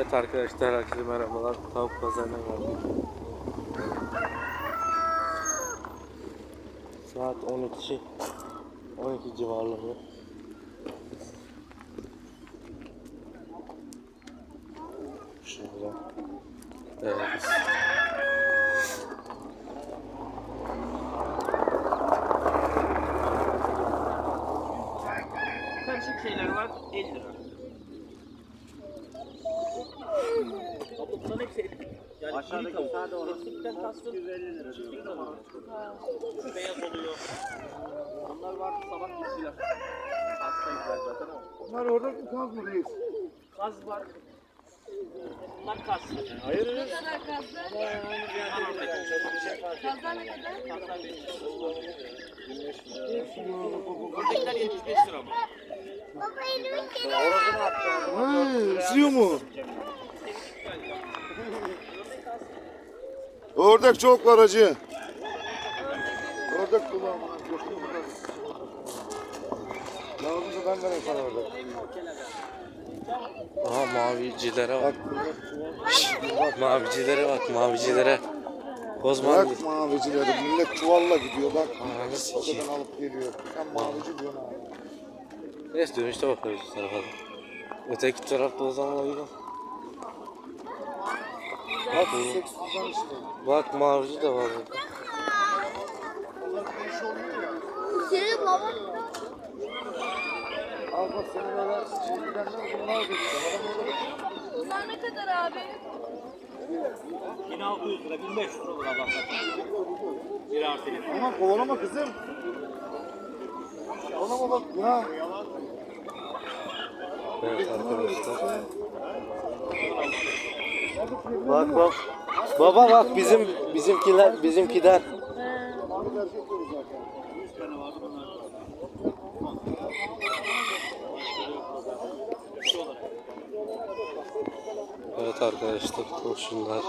Evet arkadaşlar herkese merhabalar. Tavuk pazarına geldik. Saat 12 12 civarları. Şöyle. Evet. Karışık şeyler var 50 lira. Bunların hepsi et. Yani Aşağıdaki tavuk. Sade olan. Etlikten kastım 150 lira. Çiftlik tavuğu. Şu beyaz oluyor. Onlar var sabah gittiler. Hastaydılar zaten ama. Bunlar orada mı kaz mı reis? Kaz var. Bunlar kaz. Hayır Ne kadar kazlar? Kazlar ne kadar? Kazlar 5 Ördekler 75 lira mı? He, ısırıyor mu? Ördek çok var hacı. Ördek kulağıma. Lazımsa ben vereyim sana ördek. Aha mavicilere Bak bak. Mavicilere bak mavicilere. Kozman Bırak mavicileri. Millet çuvalla gidiyor bak. Ananı sikeyim. Oradan alıp geliyor. Sen mavici diyorsun abi. Neyse dönüşte bakarız bu tarafa da. Öteki tarafta o zaman uygun. Bak. Bak mavici de var burada. Senin baba Al bak seni böyle şey gidenler bunlar. Adam orada bunlar ne kadar abi? 1600 lira 1500 lira olur abla. Bir artı bir. Aman kovalama kızım. Kovalama bak ya. Evet arkadaşlar. Bak bak. Baba bak bizim bizimkiler bizimkiler. Evet arkadaşlar kurşunlar.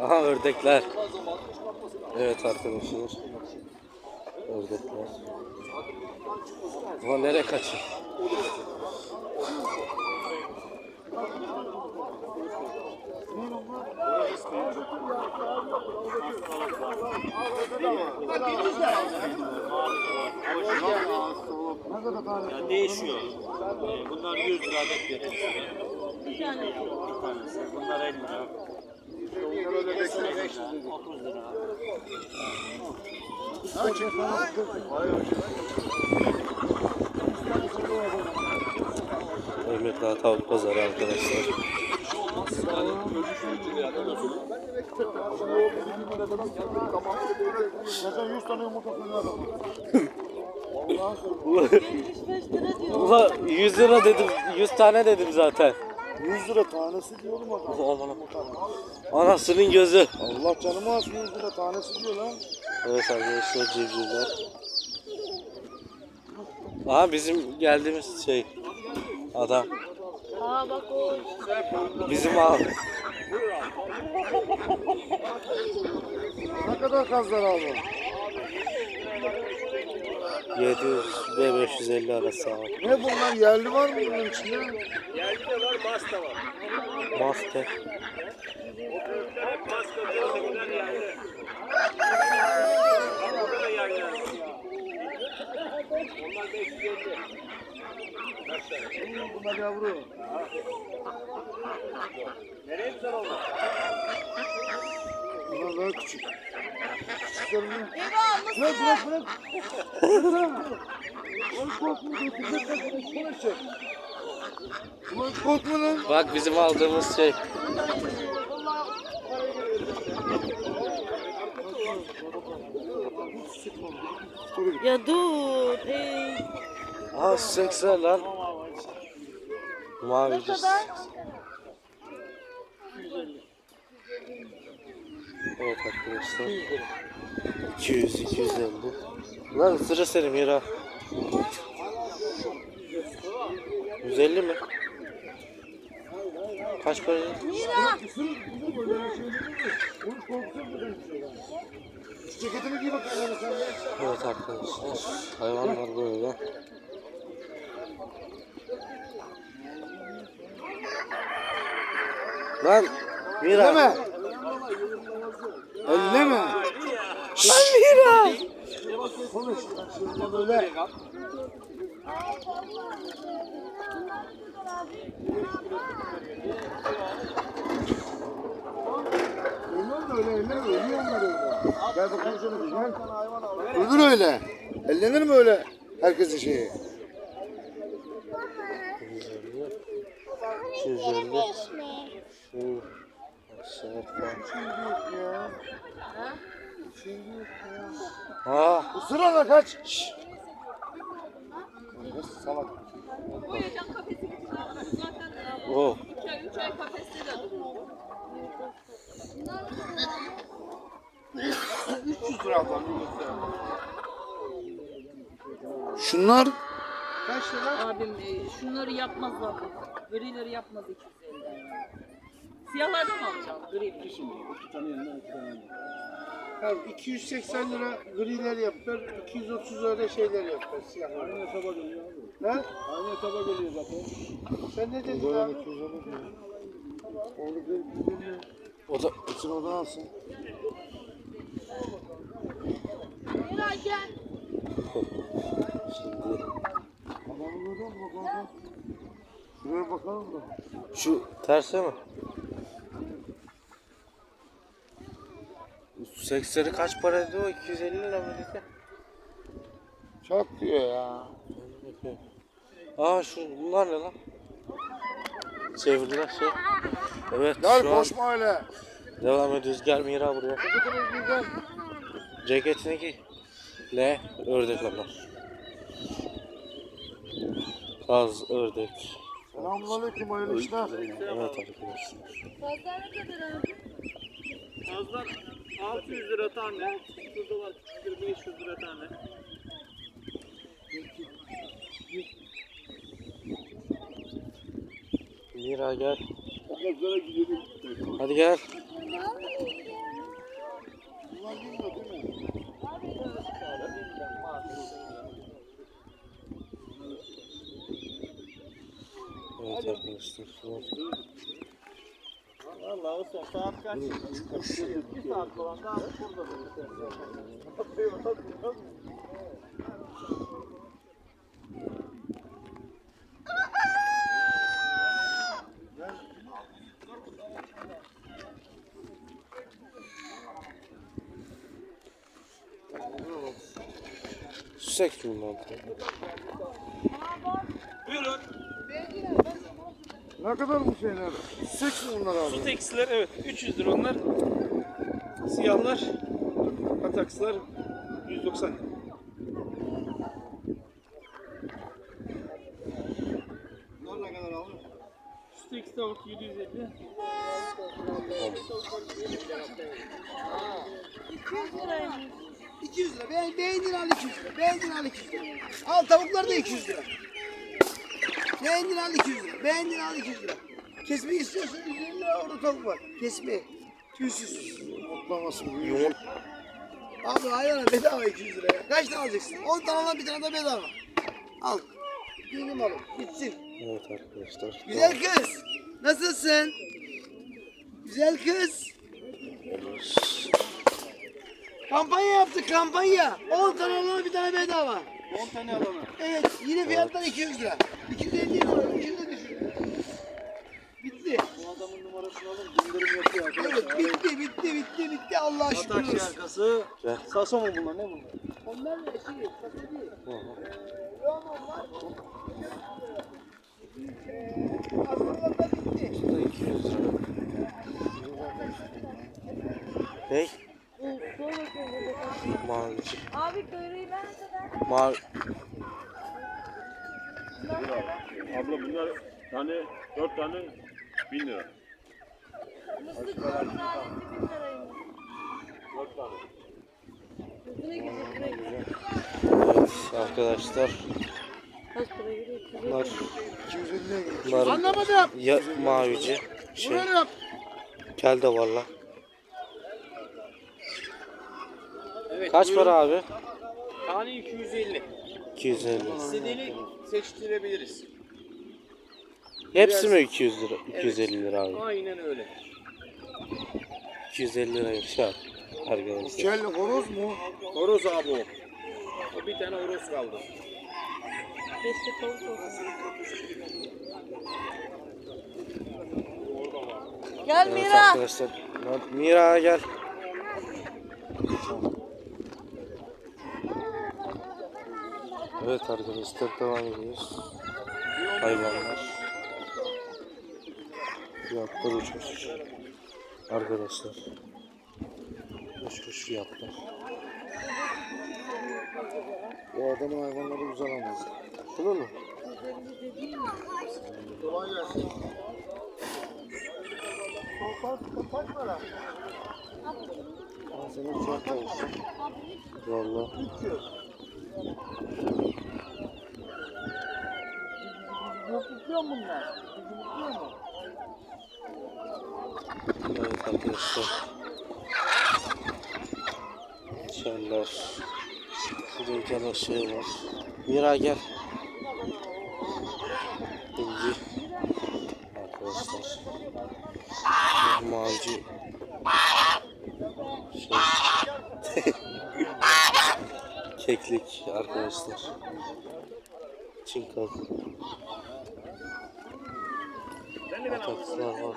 Aha ördekler. Evet arkadaşlar. Ördekler. Ama nereye kaçıyor? Yani değişiyor. Bunlar 100 lira adet fiyatı. Bir tanesi. Bunlar 50 lira. 30 lira. Emekler tavuk pazarı arkadaşlar. Mesela 100 tane yumurta koyuyor adam. 75 lira diyor. Ula 100 lira dedim. 100 tane dedim zaten. 100 lira tanesi diyor oğlum adam. Anasının gözü. Allah canımı alsın 100 lira tanesi diyor lan. Evet arkadaşlar civcivler. Aha bizim geldiğimiz şey. Adam. Aa bak o. Bizim abi. Ne kadar kazlar abi? 700 ve 550 arası abi. Ne bunlar yerli var mı bunun içinde? Yerli de var, mas da var. Master. Hep mas kalıyor, bunlar yerli. Burada da yerli. Onlar 550. Bunlar yavru. Nereye güzel oldu? Bunlar daha küçük. Küçüklerini. Bırak bırak bırak. Oğlum korkma götürecek de bunu konuşacak. Ulan korkma lan. Bak bizim aldığımız şey. Ya dur. Ey. Aha 80 lan. Ne Mavici. kadar? Evet arkadaşlar. 200 250. Lan sıra senin Mira. 150 mi? Kaç para? Mira. Ceketini giy bakayım yani sen de. Evet arkadaşlar. Hayvanlar böyle. Lan Mira. Elleme. Elleme. Lan Mira. Konuş. Böyle. Öyle eller ölüyor onlar öyle. Gel bakalım bir gel. Ölür öyle. Ellenir mi öyle herkesin şeyi? 250. Şu aşağı falan. Aa, Isır ona kaç. Şşş. Nasıl salak. Koyacağım kafesi zaten o. 2 ay 3 ay kafeste de duruyor. 300 lira adam. Şunlar kaç lira? Abim e, şunları yapmazlar. Grileri yapmaz 250'den. Siyahlardan mı alacağım? Gri bir şey. Ha, 280 lira griler yaptılar, 230 lira şeyler yaptılar siyahlar. Aynı hesaba geliyor abi. Ne? Aynı hesaba geliyor zaten. Sen ne dedin abi? Onu bir O da için odan alsın. şimdi Adamın oradan bakalım. Şuraya bakalım da. şu terse mi? 80'i kaç para dedi o? 250 lira mı dedi? Çok diyor ya. Aa şu bunlar ne lan? Çevirdiler şey. Evet Gel şu an koşma öyle. devam ediyoruz. Gel Mira buraya. Kıkıtını giy gel. Ceketini giy. Le ördek onlar. Kaz, ördek. Selamünaleyküm hayırlı işler. Evet arkadaşlar. Kazlar 600 lira tane. Şurada var küçükleri 500 lira tane. Mira gel. Hadi gel. Evet arkadaşlar. Vallahi o son saat kaç? 1 saat falan daha burada. Mi bunlar? Ne kadar bu şeyler? Seks mi bunlar abi? Su teksiller evet 300 lira onlar. Siyahlar, atakslar 190 lira. Bunlar ne kadar abi? Su tekstil tavuk 750. 200 lira. Beğen, beğendin al 200 lira. Beğendin al 200 lira. Al tavuklar da 200 lira. Beğendin al 200 lira. Beğendin al 200 lira. Kesme istiyorsan 150 lira orada tavuk var. Kesme. Tüysüz. Mutlaması bu. Yumurt. Abi hayvana bedava 200 lira ya. Kaç tane alacaksın? 10 tane al bir tane de bedava. Al. Dilim alın. Bitsin. Evet arkadaşlar. Güzel kız. Nasılsın? Güzel kız. Kampanya yaptık kampanya. 10 tane alana bir tane bedava. 10 tane alana. Evet yine fiyatlar 200 lira. 250 lira. 300 lira düşürdü. Bitti. Bu adamın numarasını alın indirim yapıyor arkadaşlar. Evet bitti bitti bitti bitti Allah'a Atak şükür olsun. şarkısı. Gel. Saso mu bunlar ne bunlar? Onlar da şey, kasa değil. Hı hı. Yoğun onlar. Aslında bitti. Bu da 200 lira. Ne? Mavici. Abi kadar. Mavi. Abla bunlar tane dört tane bin lira. Mısır kuyruğu tanesi 1000 liraymış. Dört tane. Kuzuna gidiyor buraya. Evet arkadaşlar. Kaç para? Bunlar, 250'ye gidiyor. bunların Anlamadım. ya mavici şey kel de var lan. Evet, Kaç buyurun. para abi? Tane 250. 250. İstediğini seçtirebiliriz. Hepsi mi 200 lira? 250 lira abi. Aynen öyle. 250 lira şart arkadaşlar. Kel horoz mu? Horoz abi o. O bir tane horoz kaldı. Keşke tavuk olsun. Gel Evet Mira. arkadaşlar. Mira gel. Evet arkadaşlar devam ediyoruz. Hayvanlar. Fiyatlar uçmuş. Arkadaşlar. Uçmuş fiyatlar. O adamın hayvanları güzel ama. Şunu mu? Kolay gelsin. Al sana fiyat da olsun. Valla. Evet arkadaşlar. Çeller. Şurada bir tane şey var. Mira gel. Bilgi. Arkadaşlar. Lahmacun. Şey. Keklik arkadaşlar. Çin kazı. Patates var.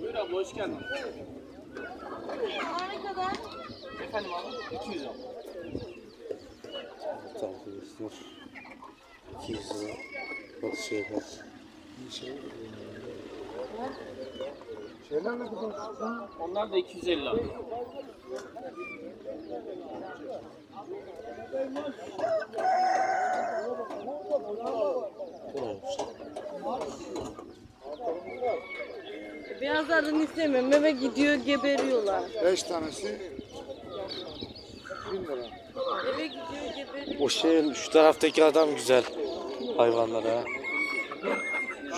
Buyur abla hoş geldin. Ne kadar? Efendim abi 200 abla. Evet arkadaşlar. 200 lira. Bak şeyler. Şeyler ne kadar? Onlar da 250 abi. Beyazlardan istemiyorum. Eve gidiyor geberiyorlar. Beş tanesi. Bin lira. Eve gidiyor geberiyor. O şeyin şu taraftaki adam güzel hayvanları ha.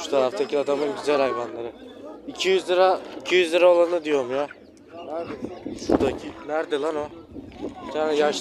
Şu taraftaki adamın güzel hayvanları. 200 lira 200 lira olanı diyorum ya. Nerede? Şuradaki nerede lan o? Bir tane yaş